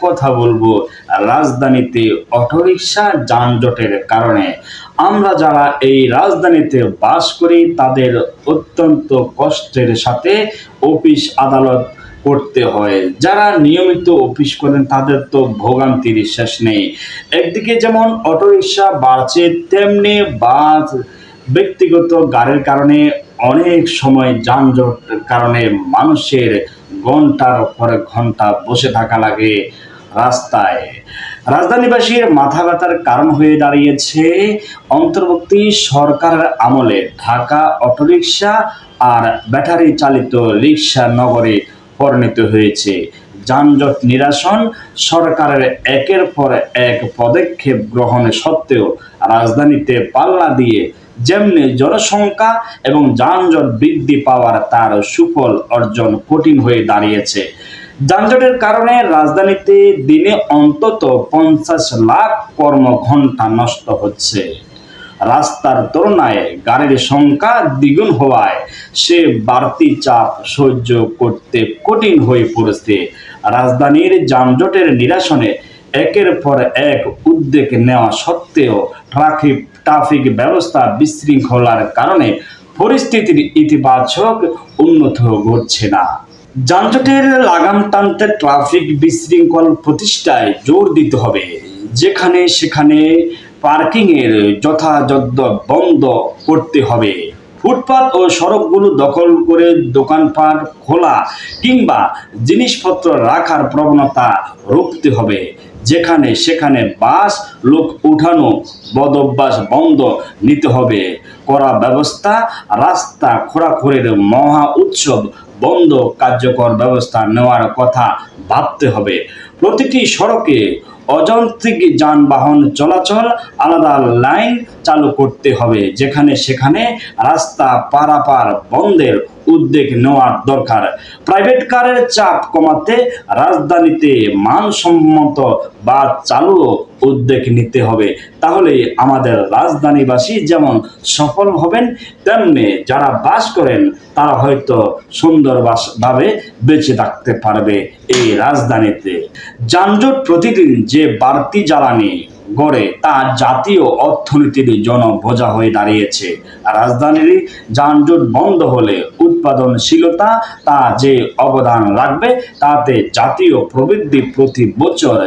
কথা বলব। রাজধানীতে অটোরিকশা যানজটের কারণে। আমরা যারা এই রাজধানীতে বাস করি, তাদের অত্যন্ত কষ্টের সাথে অফিস আদালত করতে হয়। যারা নিয়মিত অফিস করেন, তাদের তো ভোগান্তির শেষ নেই। একদিকে যেমন অটোরিকশা বাড়ছে, তেমনি বাস ব্যক্তিগত গাড়ির কারণে অনেক সময় যানজট কারণে মানুষের ঘণ্টার পর ঘণ্টা বসে থাকা লাগে রাস্তায়। রাজধানীবাসীর মাথা ব্যথার কারণ হয়ে দাঁড়িয়েছে অন্তর্বর্তী সরকারের আমলে ঢাকা অটোরিকশা আর ব্যাটারি চালিত রিক্সা নগরে পরিণত হয়েছে। যানজট নিরাসন, সরকারের একের পর এক পদক্ষেপ গ্রহণে সত্ত্বেও রাজধানীতে পাল্লা দিয়ে যেমনি জনসংখ্যা এবং যানজট বৃদ্ধি পাওয়ার তার সুফল অর্জন কঠিন হয়ে দাঁড়িয়েছে। যানজটের কারণে রাজধানীতে দিনে অন্তত পঞ্চাশ লাখ কর্মঘণ্টা নষ্ট হচ্ছে। রাস্তার তুলনায় গাড়ির সংখ্যা দ্বিগুণ হওয়ায় সে বাড়তি চাপ সহ্য করতে কঠিন হয়ে পড়েছে। রাজধানীর যানজটের নিরাসনে একের পর এক উদ্যোগ নেওয়া সত্ত্বেও ট্রাফিক ট্রাফিক ব্যবস্থা বিশৃঙ্খলার কারণে পরিস্থিতির ইতিবাচক উন্নত ঘটছে না। যানজটের লাগাম টানতে ট্রাফিক বিশৃঙ্খল প্রতিষ্ঠায় জোর দিতে হবে। যেখানে সেখানে পার্কিংয়ের যথাযথ বন্ধ করতে হবে। ফুটপাত ও সড়কগুলো দখল করে দোকানপাট খোলা কিংবা জিনিসপত্র রাখার প্রবণতা রুখতে হবে। যেখানে সেখানে বাস, লোক উঠানো, বদভ্যাস বন্ধ নিতে হবে। করা ব্যবস্থা, রাস্তা খোরাখুরির মহা উৎসব বন্ধ কার্যকর ব্যবস্থা নেওয়ার কথা ভাবতে হবে। প্রতিটি সড়কে অযন্ত্রিক যানবাহন চলাচল আলাদা লাইন চালু করতে হবে। যেখানে সেখানে রাস্তা পারাপার বন্ধের উদ্যোগ নেওয়ার দরকার। প্রাইভেট কারের চাপ কমাতে রাজধানীতে মানসম্মত বা চালু উদ্যোগ নিতে হবে। তাহলে আমাদের রাজধানীবাসী যেমন সফল হবেন, তেমনি যারা বাস করেন, তারা হয়তো সুন্দর ভাবে বেঁচে থাকতে পারবে এই রাজধানীতে। যানজট প্রতিদিন যে বাড়তি জ্বালানি গড়ে তা জাতীয় অর্থনীতির জন্য বোঝা হয়ে দাঁড়িয়েছে। রাজধানীর যানজট বন্ধ হলে উৎপাদনশীলতা তা যে অবদান রাখবে, তাতে জাতীয় প্রবৃদ্ধি প্রতি বছর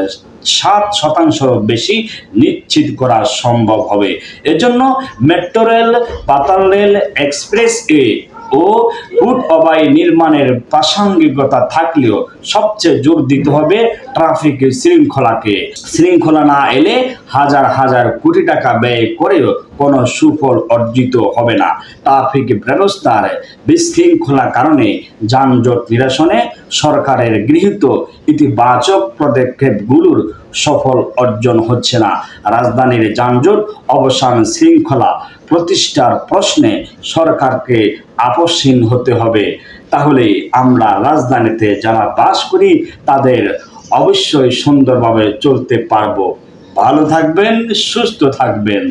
সাত শতাংশ বেশি নিশ্চিত করা সম্ভব হবে। এজন্য মেট্রো রেল, পাতাল রেল এক্সপ্রেস এ ও ফুট অবাই নির্মাণের প্রাসঙ্গিকতা থাকলেও সবচেয়ে জোর দিতে হবে ট্রাফিকের শৃঙ্খলাকে। শৃঙ্খলা না এলে হাজার হাজার কোটি টাকা ব্যয় করেও কোনো সুফল অর্জিত হবে না। ট্রাফিক ব্যবস্থার বিশৃঙ্খলা কারণে যানজট নিরসনে সরকারের গৃহীত ইতিবাচক পদক্ষেপগুলোর সফল অর্জন হচ্ছে না। রাজধানীর যানজট, অবসান শৃঙ্খলা প্রতিষ্ঠার প্রশ্নে সরকারকে আপসহীন হতে হবে। তাহলে আমরা রাজধানীতে যারা বাস করি, তাদের অবশ্যই সুন্দরভাবে চলতে পারব। ভালো থাকবেন, সুস্থ থাকবেন।